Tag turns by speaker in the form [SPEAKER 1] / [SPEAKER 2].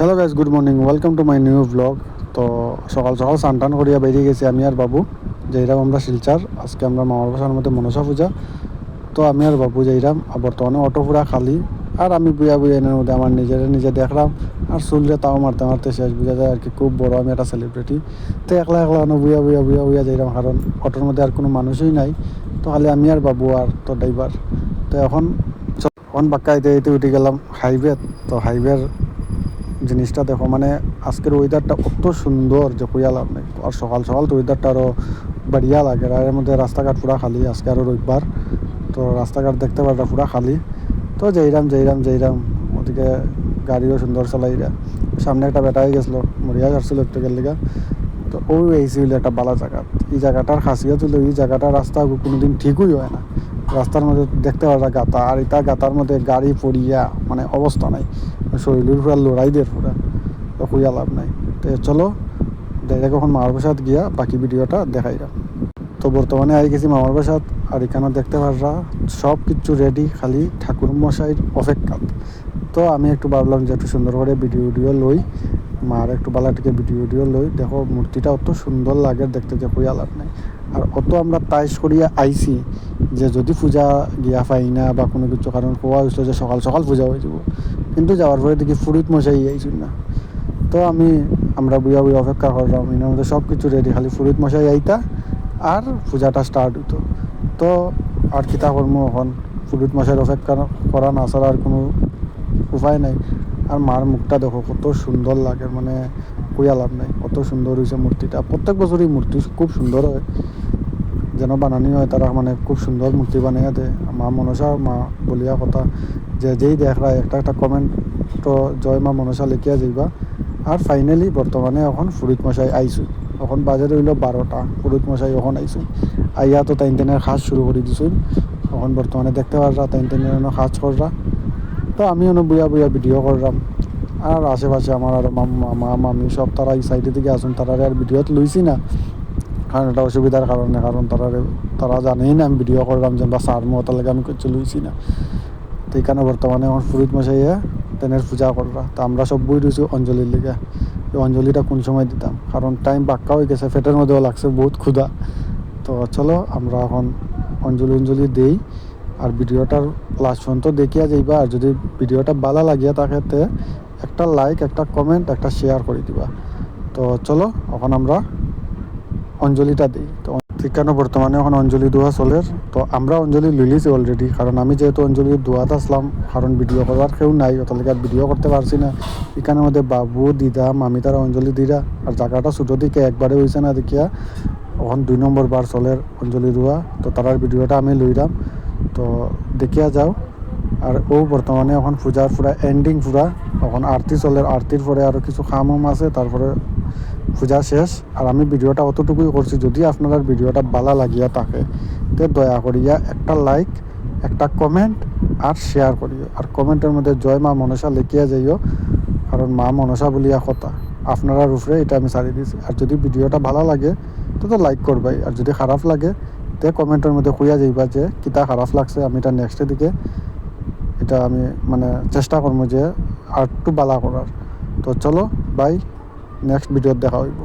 [SPEAKER 1] Hello guys good morning welcome to my new blog তো সকাল সকাল স্নান টান করিয়া বেরিয়ে গেছি আমি আর বাবু, যাইরাম আমরা শিলচার, আজকে আমরা মামার বাসার মধ্যে মনসা পূজা। তো আমি আর বাবু যাইরাম বর্তমানে অটো পুরা খালি। আর আমি বুয়া বুয়া এনের মধ্যে আমার নিজের নিজে দেখলাম। আর চুলরে তাও মারতে মারতে শেষ বুঝা যায় আর কি, খুব বড় আমি একটা সেলিব্রিটি তো একলা একলা আনো বুয়া বুয়া বুয়া বুয়া যাইরাম, কারণ অটোর মধ্যে আর কোনো মানুষই নাই। তো খালি আমি আর বাবু আর তো ড্রাইভার। তো এখন এখন বাক্কা এতে উঠে গেলাম হাইওয়ে। তো হাইওয়ের জিনিসটা দেখো মানে আজকের ওয়েদারটা অত সুন্দর যে কইয়া লাভ নেই। আর সকাল সকাল তো ওয়েদারটা আরও বাড়িয়া লাগে। আর এর মধ্যে রাস্তাঘাট পুরা খালি আজকে আরও রবিবার। তো রাস্তাঘাট দেখতে পারটা পুরা খালি। তো যাইরাম যাইরাম যাইরাম। ওদিকে গাড়িও সুন্দর চালাইরা সামনে একটা বেটা হয়ে গেছিল, মরিয়া যাচ্ছিল একটু গেলিগা তো ওই এইসি হইল একটা বালা জায়গা। এই জায়গাটার খাসিয়ত হলো এই জায়গাটা রাস্তা কোনোদিন ঠিকই হয় না। রাস্তার মধ্যে দেখতে পারা গাতা, আর এটা গাতার মধ্যে গাড়ি পড়িয়া মানে অবস্থা নাই। শরীরের পুরা লড়াই দের পুরা, তো খুঁয়া লাভ নাই। তো চলো ডাইরেক্ট এখন মামার বাসাত গিয়া বাকি ভিডিওটা দেখাইরা তো বর্তমানে আই গেছি মামার বাসাত, আর এখানে দেখতে পাররা সব কিছু রেডি খালি ঠাকুর মশাইর অপেক্ষাত। তো আমি একটু ভাবলাম যে একটু সুন্দর করে ভিডিও ভিডিও লই মার একটু বালাটিকে ভিডিও ভিডিও লই, দেখো মূর্তিটা অত সুন্দর লাগে, দেখতে যে খুঁয়া লাভ নাই। আর অত আমরা তাইশ করিয়া আইছি যে যদি পূজা গিয়া পাই না বা কোনো কিছু, কারণ কোয়া হয়েছিল যে সকাল সকাল পূজা হয়ে যাব। কিন্তু যাওয়ার পরে দেখি ফুরিত মশাই আইছিল না। তো আমি, আমরা বুয়া বুয়া অপেক্ষা করলাম এর মধ্যে সব কিছু রেডি খালি ফুরিত মশাই আইতা আর পূজাটা স্টার্ট হইতো। তো আর কিতা কর্ম এখন ফুরিত মশাইয়ের অপেক্ষা করা না ছাড়া আর কোনো উপায় নাই। আর মার মুখটা দেখো, কত সুন্দর লাগে মানে কুয়া লাভ নাই। কত সুন্দর হয়েছে মূর্তিটা প্রত্যেক বছরই মূর্তি খুব সুন্দর হয়। যেন বানানি হয় তারা মানে খুব সুন্দর মূর্তি বানিয়ে দেয় মা মনসা, মা বলিয়া কথা। যে যেই দেখরা একটা একটা কমেন্ট তো জয় মা মনসা লিখিয়া যাইবা। আর ফাইনালি বর্তমানে এখন ফুরিত মশাই আইসুই এখন বাজে রইল বারোটা ফুরিত মশাই এখন আইসুই আইয়া তো তাইন দিনের কাজ শুরু করে দিছুন। এখন বর্তমানে দেখতে পাররা তাইন দিনের কাজ কররা তো আমি অনেক বুয়া বুয়া ভিডিও করলাম আর আশেপাশে আমার আর মামা মামি সব তারা এই সাইডে দিকে আসুন, তারা আর ভিডিওত লইছি না। কারণ এটা অসুবিধার কারণে, কারণ তারা তারা জানেই না আমি ভিডিও করলাম যে, বা সার মতো লাগে আমি কিছু লইছি না। তো এখানে বর্তমানে আমার ফুরিত মশাইয়া তেনের পূজা কররা তো আমরা সব বই রয়েছি অঞ্জলির লিগে। অঞ্জলিটা কোন সময় দিতাম? কারণ টাইম পাক্কা হয়ে গেছে ফেটের মধ্যেও লাগছে বহুত ক্ষুধা। তো চলো, আমরা এখন অঞ্জলি অঞ্জলি দেই। আর ভিডিওটার লাস্ট পর্যন্ত দেখিয়া যাইবা। আর যদি ভিডিওটা ভালো লাগিয়া থাকে একটা লাইক একটা কমেন্ট একটা শেয়ার করে দিবা। তো চলো, এখন আমরা অঞ্জলিটা দিই। তো ঠিকানো বর্তমানে এখন অঞ্জলি দোয়া চলের। তো আমরা অঞ্জলি লিলিছি অলরেডি কারণ আমি যেহেতু অঞ্জলি দোয়াত আসলাম, কারণ ভিডিও করবার কেউ নাই অতলেকে ভিডিও করতে পারছি না। এখানের মধ্যে বাবু, দিদা মামি তারা অঞ্জলি দিরা, আর জায়গাটা ছোটো দিকে একবারে হয়েছে না দেখিয়া, এখন দুই নম্বর বার চলের অঞ্জলি দোয়া। তো তারার ভিডিওটা আমি লইলাম। তো দেখিয়া যাও। আর ও বর্তমানে এখন পূজার পুরা এন্ডিং পুরা এখন আরতি চলে, আরতির পরে আরও কিছু খাম উম আছে, তারপরে পূজা শেষ। আর আমি ভিডিওটা অতটুকুই করছি, যদি আপনারা ভিডিওটা ভালো লাগিয়া থাকে, তে দয়া করিয়া একটা লাইক একটা কমেন্ট আর শেয়ার করিও। আর কমেন্টের মধ্যে জয় মা মনসা লিখিয়া যাইও, কারণ মা মনসা বলিয়া কথা। আপনারা উপরে এটা আমি সারি দিছি। আর যদি ভিডিওটা ভালো লাগে, তো তো লাইক করবাই। আর যদি খারাপ লাগে, তে কমেন্টের মধ্যে কইয়া যাইবা যে, কিতা খারাপ লাগছে, আমি এটা নেক্সটের দিকে এটা আমি মানে চেষ্টা করব যে আর একটু বালা করার। তো চলো বাই নেক্সট ভিডিওত দেখা হইব।